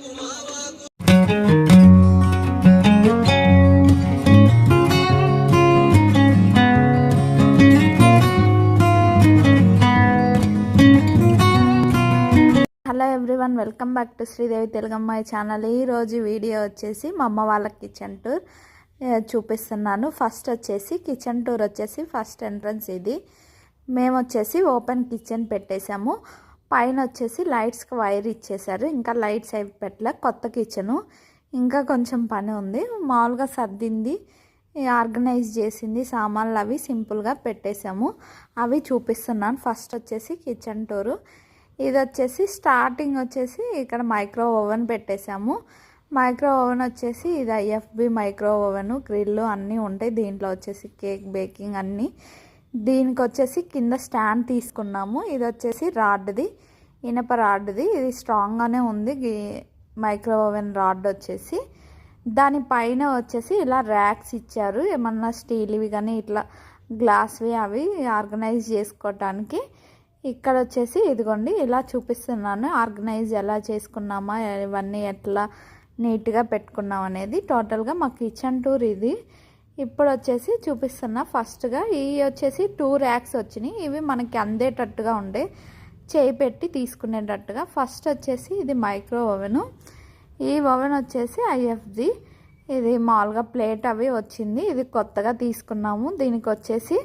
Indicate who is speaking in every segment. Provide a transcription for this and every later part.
Speaker 1: Hello everyone welcome back to Sridevi తెలుగమ్మాయి channel. ఈరోజు video వచ్చేసి మా అమ్మ వాళ్ళ కిచెన్ టూర్ చూపిస్తున్నాను. ఫస్ట్ వచ్చేసి కిచెన్ టూర్ వచ్చేసి ఫస్ట్ ఎంట్రన్స్ ఇది. మేము వచ్చేసి ఓపెన్ కిచెన్ పెట్టేశాము. పైన వచ్చేసి లైట్స్కి వైర్ ఇచ్చేసారు. ఇంకా లైట్స్ అవి పెట్టలే కొత్త కిచెను ఇంకా కొంచెం పని ఉంది. మామూలుగా సర్దింది ఆర్గనైజ్ చేసింది సామాన్లు అవి సింపుల్గా పెట్టేశాము. అవి చూపిస్తున్నాను. ఫస్ట్ వచ్చేసి కిచెన్ టూరు. ఇది వచ్చేసి స్టార్టింగ్ వచ్చేసి ఇక్కడ మైక్రో ఓవెన్ పెట్టేశాము. మైక్రో ఓవెన్ వచ్చేసి ఇది ఐఎఫ్బి మైక్రో ఓవెను గ్రిల్లు అన్నీ ఉంటాయి. దీంట్లో వచ్చేసి కేక్ బేకింగ్ అన్నీ. దీనికి వచ్చేసి కింద స్టాండ్ తీసుకున్నాము. ఇది వచ్చేసి రాడ్ది ఇనప రాడ్ది. ఇది స్ట్రాంగ్గానే ఉంది. మైక్రో ఓవెన్ రాడ్ వచ్చేసి. దానిపైన వచ్చేసి ఇలా ర్యాక్స్ ఇచ్చారు. ఏమన్నా స్టీల్వి కానీ ఇట్లా గ్లాస్వి అవి ఆర్గనైజ్ చేసుకోవటానికి ఇక్కడ వచ్చేసి ఇదిగోండి ఇలా చూపిస్తున్నాను. ఆర్గనైజ్ ఎలా చేసుకున్నామా ఇవన్నీ ఎట్లా నీట్గా పెట్టుకున్నాం అనేది టోటల్గా మా కిచెన్ టూర్ ఇది. ఇప్పుడు వచ్చేసి చూపిస్తున్నా. ఫస్ట్గా ఇవి వచ్చేసి టూ ర్యాక్స్ వచ్చినాయి. ఇవి మనకి అందేటట్టుగా ఉండే చేయి పెట్టి తీసుకునేటట్టుగా. ఫస్ట్ వచ్చేసి ఇది మైక్రో ఓవెను. ఈ ఓవెన్ వచ్చేసి ఐఎఫ్జి. ఇది మామూలుగా ప్లేట్ అవి వచ్చింది. ఇది కొత్తగా తీసుకున్నాము. దీనికి వచ్చేసి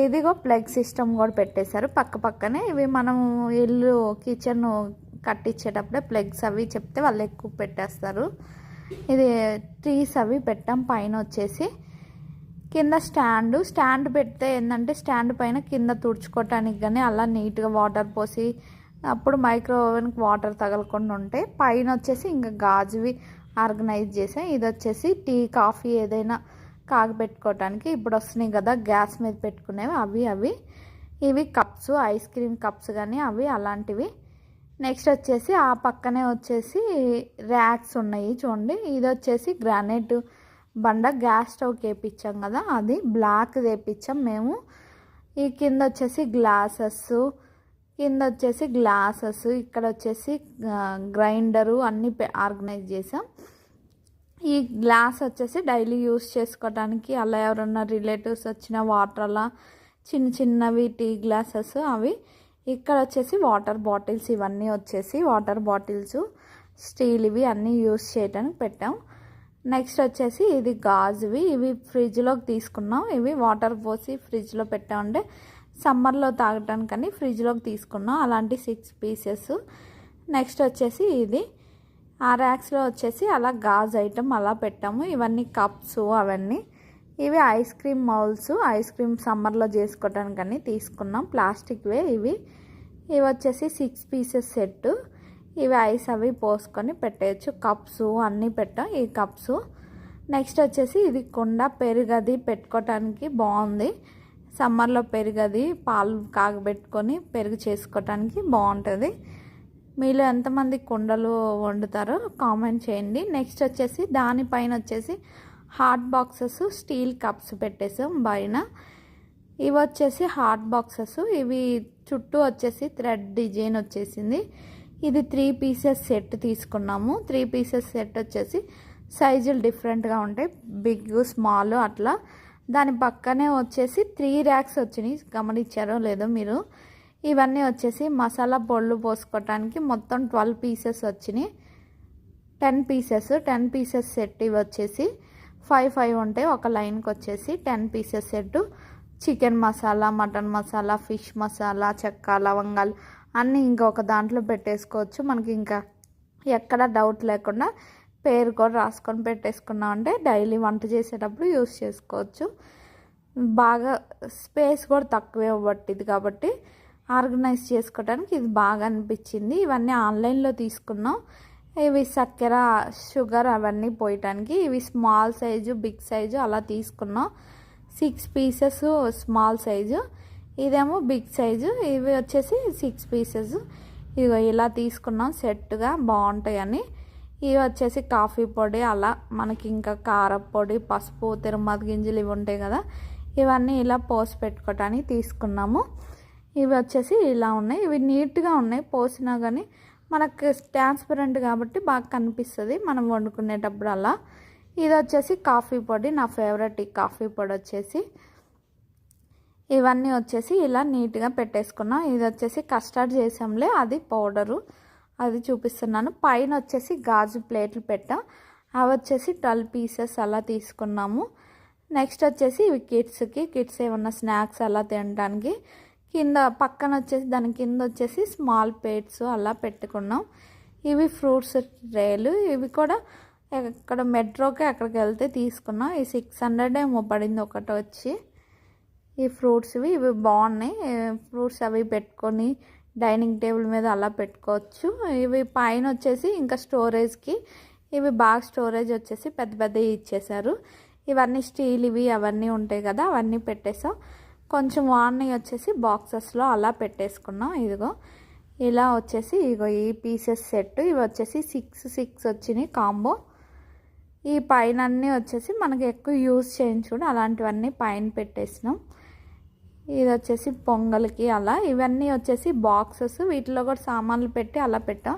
Speaker 1: ఇదిగో ప్లగ్ సిస్టమ్ కూడా పెట్టేశారు. పక్క పక్కనే ఇవి మనం ఇల్లు కిచెన్ కట్టించేటప్పుడే ప్లగ్స్ అవి చెప్తే వాళ్ళు ఎక్కువ పెట్టేస్తారు. ఇది ట్రీస్ అవి పెట్టాం పైన వచ్చేసి కింద స్టాండ్. స్టాండ్ పెడితే ఏంటంటే స్టాండ్ పైన కింద తుడుచుకోవటానికి కానీ అలా నీట్గా వాటర్ పోసి అప్పుడు మైక్రో ఓవెన్కి వాటర్ తగలకుండా ఉంటాయి పైన వచ్చేసి ఇంకా గాజువి ఆర్గనైజ్ చేసాం. ఇది వచ్చేసి టీ కాఫీ ఏదైనా కాగబెట్టుకోవటానికి ఇప్పుడు వస్తున్నాయి కదా గ్యాస్ మీద పెట్టుకునేవి అవి అవి. ఇవి కప్స్ ఐస్ క్రీమ్ కప్స్ కానీ అవి అలాంటివి నెక్స్ట్ వచ్చేసి ఆ పక్కనే వచ్చేసి ర్యాక్స్ ఉన్నాయి చూడండి. ఇది వచ్చేసి గ్రానైట్ బండ గ్యాస్ స్టవ్ వేపించాం కదా అది బ్లాక్ వేపించాం మేము. ఈ కింద వచ్చేసి గ్లాసెస్ కింద వచ్చేసి గ్లాసెస్ ఇక్కడ వచ్చేసి గ్రైండరు అన్నీ ఆర్గనైజ్ చేసాం. ఈ గ్లాస్ వచ్చేసి డైలీ యూస్ చేసుకోవడానికి అలా ఎవరన్నా రిలేటివ్స్ వచ్చిన వాటర్ అలా చిన్న చిన్నవి టీ గ్లాసెస్ అవి ఇక్కడ వచ్చేసి వాటర్ బాటిల్స్ ఇవన్నీ వచ్చేసి వాటర్ బాటిల్స్ స్టీల్ ఇవి అన్నీ యూస్ చేయడానికి పెట్టాం. నెక్స్ట్ వచ్చేసి ఇది గాజువి. ఇవి ఫ్రిడ్జ్లోకి తీసుకున్నాం. ఇవి వాటర్ పోసి ఫ్రిడ్జ్లో పెట్టామంటే సమ్మర్లో తాగటానికని ఫ్రిడ్జ్లోకి తీసుకున్నాం. అలాంటి సిక్స్ పీసెస్. నెక్స్ట్ వచ్చేసి ఇది. ఆ ర్యాక్స్లో వచ్చేసి అలా గాజు ఐటమ్ అలా పెట్టాము. ఇవన్నీ కప్స్ అవన్నీ. ఇవి ice cream moulds ice cream సమ్మర్లో చేసుకోవటానికని తీసుకున్నాం. ప్లాస్టిక్వే ఇవి. ఇవి వచ్చేసి సిక్స్ పీసెస్ సెట్ ఇవి ఐస్ అవి పోసుకొని పెట్టేయచ్చు. కప్స్ అన్నీ పెట్టాం ఈ కప్స్. నెక్స్ట్ వచ్చేసి ఇది కుండ పెరుగది పెట్టుకోవటానికి బాగుంది సమ్మర్లో పెరుగది పాలు కాగబెట్టుకొని పెరుగు చేసుకోవటానికి బాగుంటుంది మీలో ఎంతమంది కుండలు వండుతారో కామెంట్ చేయండి. నెక్స్ట్ వచ్చేసి దానిపైన వచ్చేసి హాట్ బాక్సెస్ స్టీల్ కప్స్ పెట్టేసాం పైన. ఇవి వచ్చేసి హాట్ బాక్సెస్. ఇవి చుట్టూ వచ్చేసి థ్రెడ్ డిజైన్ వచ్చేసింది. ఇది త్రీ పీసెస్ సెట్ తీసుకున్నాము. త్రీ పీసెస్ సెట్ వచ్చేసి సైజులు డిఫరెంట్గా ఉంటాయి. బిగ్ స్మాల్ అట్లా. దాని పక్కనే వచ్చేసి త్రీ ర్యాక్స్ వచ్చినాయి. గమనించారో లేదో మీరు. ఇవన్నీ వచ్చేసి మసాలా పొళ్ళు పోసుకోవటానికి మొత్తం ట్వెల్వ్ పీసెస్ వచ్చినాయి. Ten pieces ten pieces set ఇవి వచ్చేసి. ఫైవ్ ఫైవ్ ఉంటాయి ఒక లైన్కి వచ్చేసి ten pieces set chicken masala mutton masala fish masala చెక్క లవంగాలు అన్నీ ఇంకొక దాంట్లో పెట్టేసుకోవచ్చు. మనకి ఇంకా ఎక్కడ డౌట్ లేకుండా పేరు కూడా రాసుకొని పెట్టేసుకున్నాం అంటే డైలీ వంట చేసేటప్పుడు యూస్ చేసుకోవచ్చు. బాగా స్పేస్ కూడా తక్కువే పట్టింది కాబట్టి ఆర్గనైజ్ చేసుకోవడానికి ఇది బాగా అనిపించింది. ఇవన్నీ ఆన్లైన్లో తీసుకున్నాం. ఇవి చక్కెర షుగర్ అవన్నీ పోయటానికి ఇవి స్మాల్ సైజు బిగ్ సైజు అలా తీసుకున్నాం. Six pieces small size. ఇదేమో బిగ్ సైజు. ఇవి వచ్చేసి సిక్స్ పీసెస్ ఇవి ఇలా తీసుకున్నాం సెట్గా బాగుంటాయని. ఇవి వచ్చేసి కాఫీ పొడి అలా మనకి ఇంకా కారపొడి పసుపు తిరుమత గింజలు ఇవి ఉంటాయి కదా. ఇవన్నీ ఇలా పోసి పెట్టుకోవటానికి తీసుకున్నాము. ఇవి వచ్చేసి ఇలా ఉన్నాయి. ఇవి నీట్గా ఉన్నాయి. పోసినా కానీ మనకు ట్రాన్స్పరెంట్ కాబట్టి బాగా కనిపిస్తుంది మనం వండుకునేటప్పుడు అలా ఇది వచ్చేసి కాఫీ పొడి నా ఫేవరెట్ ఈ కాఫీ పొడి వచ్చేసి. ఇవన్నీ వచ్చేసి ఇలా నీట్గా పెట్టేసుకున్నాం. ఇది వచ్చేసి కస్టర్డ్ చేసాంలే అది పౌడరు. అది చూపిస్తున్నాను. పైన వచ్చేసి గాజు ప్లేట్లు పెట్టాం. అవి వచ్చేసి ట్వెల్వ్ పీసెస్ అలా తీసుకున్నాము. నెక్స్ట్ వచ్చేసి ఇవి కిడ్స్కి కిడ్స్ ఏమన్నా స్నాక్స్ అలా తినడానికి. కింద పక్కన వచ్చేసి దాని కింద వచ్చేసి స్మాల్ ప్లేట్స్ అలా పెట్టుకున్నాం. ఇవి ఫ్రూట్స్ రేలు ఇవి కూడా ఎక్కడ మెట్రోకి అక్కడికి వెళ్తే తీసుకున్నాం. ఈ సిక్స్ హండ్రెడ్ ఏమో పడింది ఒకటి వచ్చి. ఈ ఫ్రూట్స్వి ఇవి బాగున్నాయి. ఫ్రూట్స్ అవి పెట్టుకొని డైనింగ్ టేబుల్ మీద అలా పెట్టుకోవచ్చు. ఇవి పైన వచ్చేసి ఇంకా స్టోరేజ్కి ఇవి బాగా స్టోరేజ్ వచ్చేసి పెద్ద పెద్దవి ఇచ్చేసారు ఇవన్నీ స్టీల్ ఇవి అవన్నీ ఉంటాయి కదా అవన్నీ పెట్టేసాం కొంచెం వాడిని వచ్చేసి బాక్సెస్లో అలా పెట్టేసుకున్నాం. ఇదిగో ఇలా వచ్చేసి ఇగో ఈ పీసెస్ సెట్ ఇవి వచ్చేసి సిక్స్ సిక్స్ వచ్చినాయి కాంబో. ఈ పైన అన్నీ వచ్చేసి మనకి ఎక్కువ యూజ్ చేయించుడు అలాంటివన్నీ పైన పెట్టేసినాం. ఇది వచ్చేసి పొంగల్కి అలా. ఇవన్నీ వచ్చేసి బాక్సెస్ వీటిలో కూడా సామాన్లు పెట్టి అలా పెట్టాం.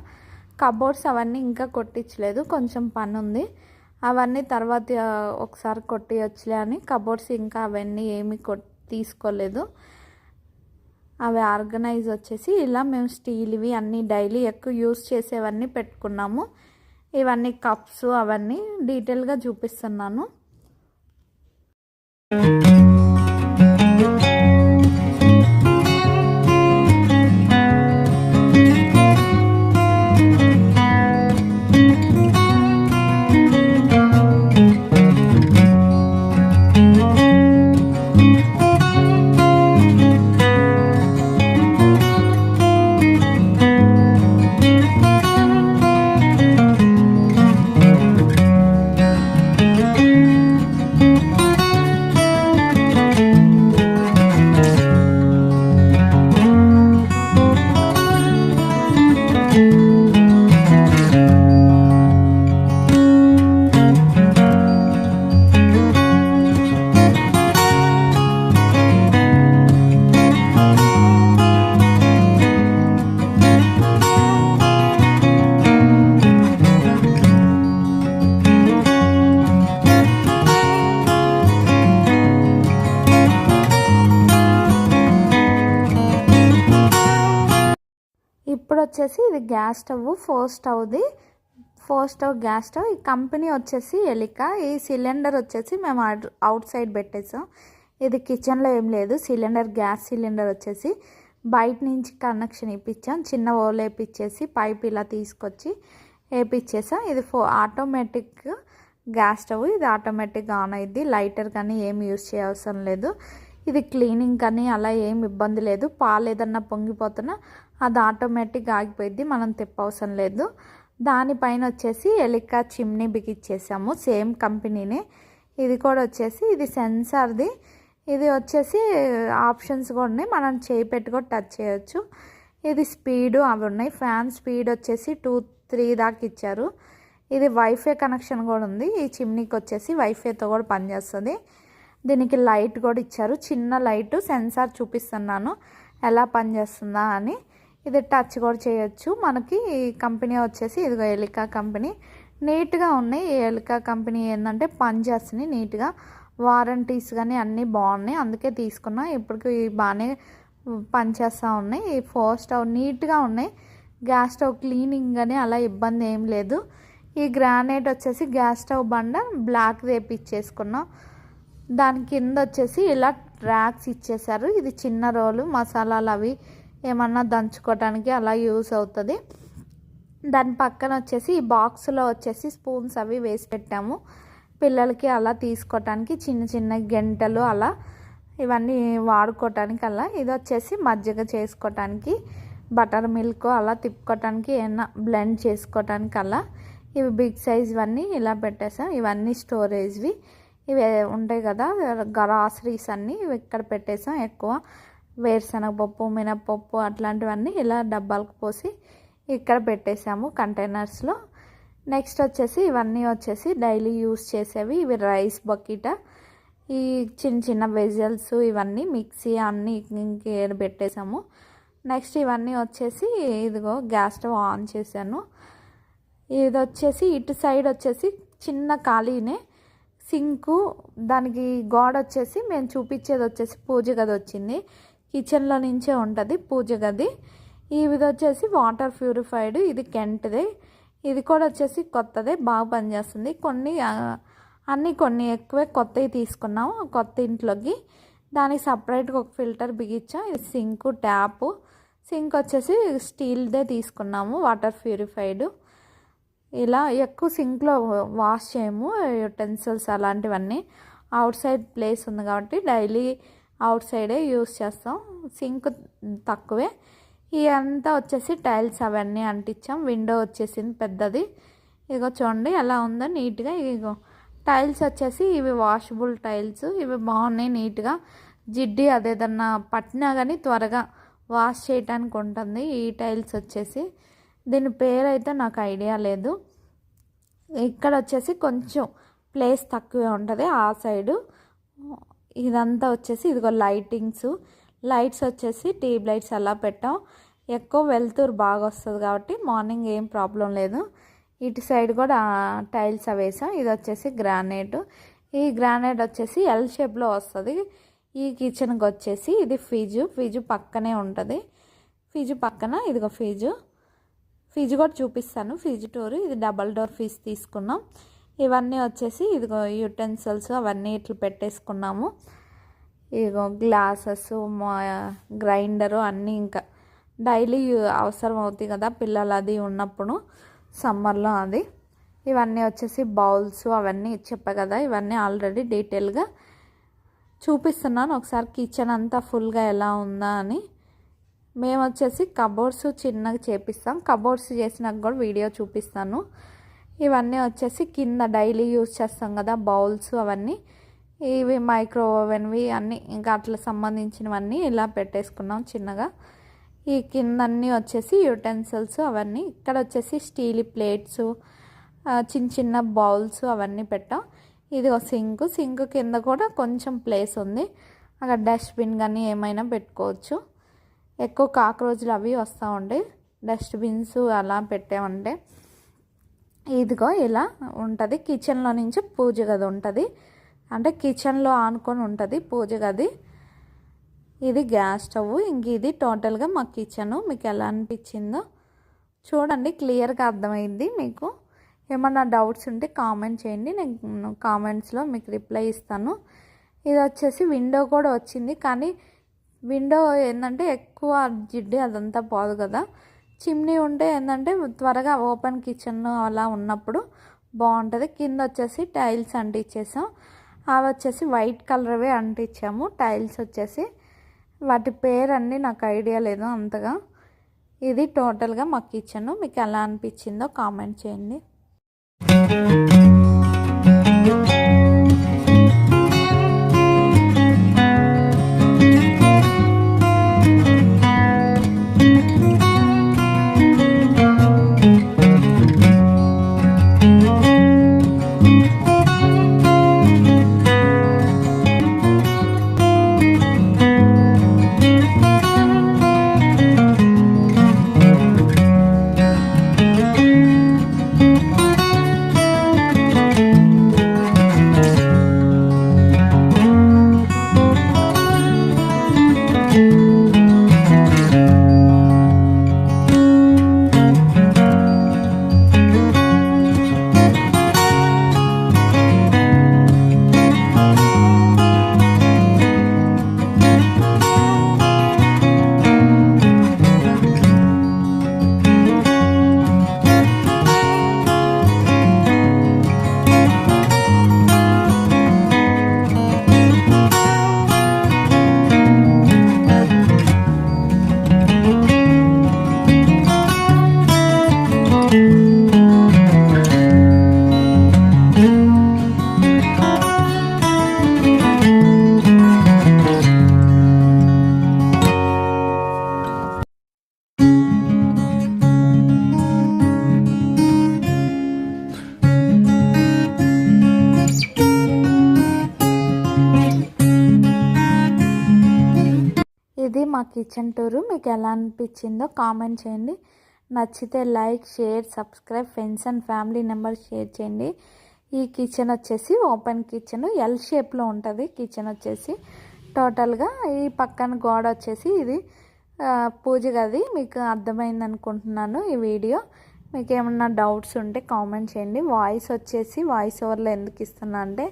Speaker 1: కబోర్డ్స్ అవన్నీ ఇంకా కొట్టించలేదు కొంచెం పని ఉంది. అవన్నీ తర్వాత ఒకసారి కొట్టియచ్చులే అని కబోర్డ్స్ ఇంకా అవన్నీ ఏమి కొట్ తీసుకోలేదు. అవి ఆర్గనైజ్ వచ్చేసి ఇలా మేము స్టీల్వి అన్నీ డైలీ ఎక్కువ యూస్ చేసేవన్నీ పెట్టుకున్నాము. ఇవన్నీ కప్స్ అవన్నీ డీటెయిల్గా చూపిస్తున్నాను. ఇప్పుడు వచ్చేసి ఇది గ్యాస్ స్టవ్ ఫోర్ స్టవ్ది ఫోర్ స్టవ్ గ్యాస్ స్టవ్. ఈ కంపెనీ వచ్చేసి ఎలిక. ఈ సిలిండర్ వచ్చేసి మేము అవుట్ సైడ్ పెట్టేసాం. ఇది కిచెన్లో ఏం లేదు. సిలిండర్ గ్యాస్ సిలిండర్ వచ్చేసి బయట నుంచి కనెక్షన్ ఇప్పించాం. చిన్న ఓలు వేపించేసి పైప్ ఇలా తీసుకొచ్చి వేపించేసాం ఇది ఫో ఆటోమేటిక్ గ్యాస్ స్టవ్. ఇది ఆటోమేటిక్గా ఆన్ అయింది లైటర్ కానీ ఏం యూస్ చేయవసరం లేదు. ఇది క్లీనింగ్ కానీ అలా ఏం ఇబ్బంది లేదు. పాలు ఏదన్నా పొంగిపోతున్నా అది ఆటోమేటిక్ ఆగిపోయింది మనం తిప్పవసరం లేదు. దానిపైన వచ్చేసి ఎలికా చిమ్నీ బిగిచ్చేసాము సేమ్ కంపెనీనే. ఇది కూడా వచ్చేసి ఇది సెన్సార్ది. ఇది వచ్చేసి ఆప్షన్స్ కూడా ఉన్నాయి. మనం చేయి పెట్టుకొని టచ్ చేయొచ్చు. ఇది స్పీడు అవి ఉన్నాయి. ఫ్యాన్ స్పీడ్ వచ్చేసి టూ త్రీ దాకా ఇచ్చారు. ఇది వైఫై కనెక్షన్ కూడా ఉంది. ఈ చిమ్నీకి వచ్చేసి వైఫైతో కూడా పనిచేస్తుంది. దీనికి లైట్ కూడా ఇచ్చారు. చిన్న లైట్ సెన్సార్ చూపిస్తున్నాను. ఎలా పనిచేస్తుందా అని. ఇది టచ్ కూడా చేయొచ్చు. మనకి ఈ కంపెనీ వచ్చేసి ఇదిగో ఎలికా కంపెనీ. నీట్గా ఉన్నాయి. ఈ ఎలికా కంపెనీ ఏంటంటే పనిచేస్తున్నాయి నీట్గా. వారంటీస్ కానీ అన్నీ బాగున్నాయి. అందుకే తీసుకున్నా. ఇప్పటికి బాగానే పనిచేస్తూ ఉన్నాయి. ఈ ఫోర్ స్టవ్ నీట్గా ఉన్నాయి. గ్యాస్ స్టవ్ క్లీనింగ్ కానీ అలా ఇబ్బంది ఏం లేదు. ఈ గ్రానైట్ వచ్చేసి గ్యాస్ స్టవ్ బండ బ్లాక్ వేపిచ్చేసుకున్నాం దాని కింద వచ్చేసి ఇలా ర్యాక్స్ ఇచ్చేసారు ఇది చిన్న రోలు మసాలాలు అవి ఏమన్నా దంచుకోవడానికి అలా యూస్ అవుతుంది. దాని పక్కన వచ్చేసి ఈ బాక్స్లో వచ్చేసి స్పూన్స్ అవి వేసి పెట్టాము. పిల్లలకి అలా తీసుకోవటానికి చిన్న చిన్న గంటలు అలా ఇవన్నీ వాడుకోవటానికి అలా. ఇది వచ్చేసి మజ్జిగ చేసుకోవటానికి బటర్ మిల్క్ అలా తిప్పుకోవటానికి ఏమన్నా బ్లెండ్ చేసుకోవటానికి అలా. ఇవి బిగ్ సైజ్ ఇవన్నీ ఇలా పెట్టేసాం ఇవన్నీ స్టోరేజ్వి ఇవి ఉంటాయి కదా గ్రాసరీస్ అన్నీ ఇవి ఇక్కడ పెట్టేసాం ఎక్కువ. వేరుశనగపప్పు మినప్పప్పు అట్లాంటివన్నీ ఇలా డబ్బాలకు పోసి ఇక్కడ పెట్టేసాము కంటైనర్స్లో. నెక్స్ట్ వచ్చేసి ఇవన్నీ వచ్చేసి డైలీ యూస్ చేసేవి ఇవి రైస్ బకెట్. ఈ చిన్న చిన్న వెజల్స్ ఇవన్నీ మిక్సీ అన్నీ ఇంకే పెట్టేసాము. నెక్స్ట్ ఇవన్నీ వచ్చేసి ఇదిగో గ్యాస్ స్టవ్ ఆన్ చేశాను. ఇది వచ్చేసి ఇటు సైడ్ వచ్చేసి చిన్న ఖాళీనే సింకు దానికి గోడ వచ్చేసి మేము చూపించేది వచ్చేసి పూజ గది వచ్చింది. కిచెన్లో నుంచే ఉంటుంది పూజ గది. ఇది వచ్చేసి వాటర్ ప్యూరిఫైడ్ ఇది కెంట్దే. ఇది కూడా వచ్చేసి కొత్తదే బాగా పనిచేస్తుంది. కొన్ని అన్నీ కొన్ని ఎక్కువే కొత్తవి తీసుకున్నాము కొత్త ఇంట్లోకి. దానికి సపరేట్గా ఒక ఫిల్టర్ బిగించాం ఇది సింక్ ట్యాపు. సింక్ వచ్చేసి స్టీల్దే తీసుకున్నాము వాటర్ ప్యూరిఫైడ్. ఇలా ఎక్కువ సింక్లో వాష్ చేయము యుటెన్సిల్స్ అలాంటివన్నీ. అవుట్ సైడ్ ప్లేస్ ఉంది కాబట్టి డైలీ అవుట్ సైడే యూస్ చేస్తాం. సింక్ తక్కువే. ఇదంతా వచ్చేసి టైల్స్ అవన్నీ అంటించాం. విండో వచ్చేసింది పెద్దది. ఇగో చూడండి ఎలా ఉందో నీట్గా ఇగో టైల్స్ వచ్చేసి ఇవి వాషబుల్ టైల్స్ ఇవి బాగున్నాయి నీట్గా జిడ్డి అదేదన్నా పట్టినా కానీ త్వరగా వాష్ చేయటానికి ఉంటుంది ఈ టైల్స్ వచ్చేసి. దీని పేరు అయితే నాకు ఐడియా లేదు. ఇక్కడ వచ్చేసి కొంచెం ప్లేస్ తక్కువే ఉంటుంది. ఆ సైడు ఇదంతా వచ్చేసి ఇదిగో లైటింగ్స్. లైట్స్ వచ్చేసి ట్యూబ్ లైట్స్ అలా పెట్టాం. ఎక్కువ వెళ్తురు బాగా వస్తుంది కాబట్టి మార్నింగ్ ఏం ప్రాబ్లం లేదు. ఇటు సైడ్ కూడా టైల్స్ అవేసాం వేసాం. ఇది వచ్చేసి గ్రానైట్. ఈ గ్రానైట్ వచ్చేసి ఎల్ షేప్లో వస్తుంది. ఈ కిచెన్కి వచ్చేసి ఇది ఫీజు ఫీజు పక్కనే ఉంటుంది. ఫీజు పక్కన ఇదిగో ఫీజు ఫిజ్ కూడా చూపిస్తాను. ఫిజ్ డోర్ ఇది డబల్ డోర్ ఫ్రిడ్జ్ తీసుకున్నాం. ఇవన్నీ వచ్చేసి ఇదిగో యూటెన్సిల్స్ అవన్నీ ఇట్లా పెట్టేసుకున్నాము. ఇదిగో గ్లాసెస్ గ్రైండరు అన్నీ ఇంకా డైలీ అవసరం అవుతాయి కదా పిల్లలు అది ఉన్నప్పుడు. సమ్మర్లో అది. ఇవన్నీ వచ్చేసి బౌల్స్ అవన్నీ చెప్పా కదా. ఇవన్నీ ఆల్రెడీ డీటెయిల్గా చూపిస్తున్నాను. ఒకసారి కిచెన్ అంతా ఫుల్గా ఎలా ఉందా అని. మేము వచ్చేసి కబోర్డ్స్ చిన్నగా చేపిస్తాం. కబోర్డ్స్ చేసినాక కూడా వీడియో చూపిస్తాను. ఇవన్నీ వచ్చేసి కింద డైలీ యూజ్ చేస్తాం కదా బౌల్స్ అవన్నీ. ఇవి మైక్రో ఓవెన్వి అన్నీ ఇంకా అట్లా సంబంధించినవన్నీ ఇలా పెట్టేసుకున్నాం చిన్నగా. ఈ కింద అన్నీ వచ్చేసి యూటెన్సిల్స్ అవన్నీ. ఇక్కడ వచ్చేసి స్టీల్ ప్లేట్స్ చిన్న చిన్న బౌల్స్ అవన్నీ పెట్టాం. ఇది ఒక సింక్ సింక్ కింద కూడా కొంచెం ప్లేస్ ఉంది. అక్కడ డస్ట్బిన్ కానీ ఏమైనా పెట్టుకోవచ్చు. ఎక్కువ కాక్రోచ్లు అవి వస్తూ ఉంటాయి డస్ట్బిన్స్ అలా పెట్టామంటే. ఇదిగో ఇలా ఉంటుంది. కిచెన్లో నుంచి పూజ గది ఉంటుంది. అంటే కిచెన్లో ఆనుకొని ఉంటుంది పూజ గది. ఇది గ్యాస్ స్టవ్ ఇంక ఇది టోటల్గా మా కిచెను మీకు ఎలా అనిపించిందో చూడండి. క్లియర్గా అర్థమైంది మీకు. ఏమన్నా డౌట్స్ ఉంటే కామెంట్ చేయండి. నేను కామెంట్స్లో మీకు రిప్లై ఇస్తాను. ఇది వచ్చేసి విండో కూడా వచ్చింది. కానీ విండో ఏంటంటే ఎక్కువ జిడ్డు అదంతా పోదు కదా. చిమ్నీ ఉంటే ఏంటంటే త్వరగా ఓపెన్ కిచెన్ అలా ఉన్నప్పుడు బాగుంటుంది. కింద వచ్చేసి టైల్స్ అంటించేసాం అవి వచ్చేసి వైట్ కలర్వే అంటించాము టైల్స్ వచ్చేసి వాటి పేరన్నీ నాకు ఐడియా లేదు అంతగా. ఇది టోటల్గా మా కిచెన్. మీకు ఎలా అనిపించిందో కామెంట్ చేయండి. ఇది మా కిచెన్ టూరు. మీకు ఎలా అనిపించిందో కామెంట్ చేయండి. నచ్చితే like share subscribe friends and family number share చేయండి. ఈ కిచెన్ వచ్చేసి ఓపెన్ కిచెన్ ఎల్ షేప్లో ఉంటుంది. కిచెన్ వచ్చేసి టోటల్గా ఈ పక్కన గోడ వచ్చేసి ఇది. పూజ గది. మీకు అర్థమైంది అనుకుంటున్నాను ఈ వీడియో. మీకు ఏమన్నా డౌట్స్ ఉంటే కామెంట్ చేయండి. వాయిస్ వచ్చేసి వాయిస్ ఓవర్లో ఎందుకు ఇస్తున్నా అంటే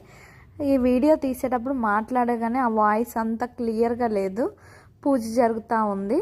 Speaker 1: ఈ వీడియో తీసేటప్పుడు మాట్లాడగానే ఆ వాయిస్ అంత క్లియర్గా లేదు. పూజ జరుగుతూ ఉంది.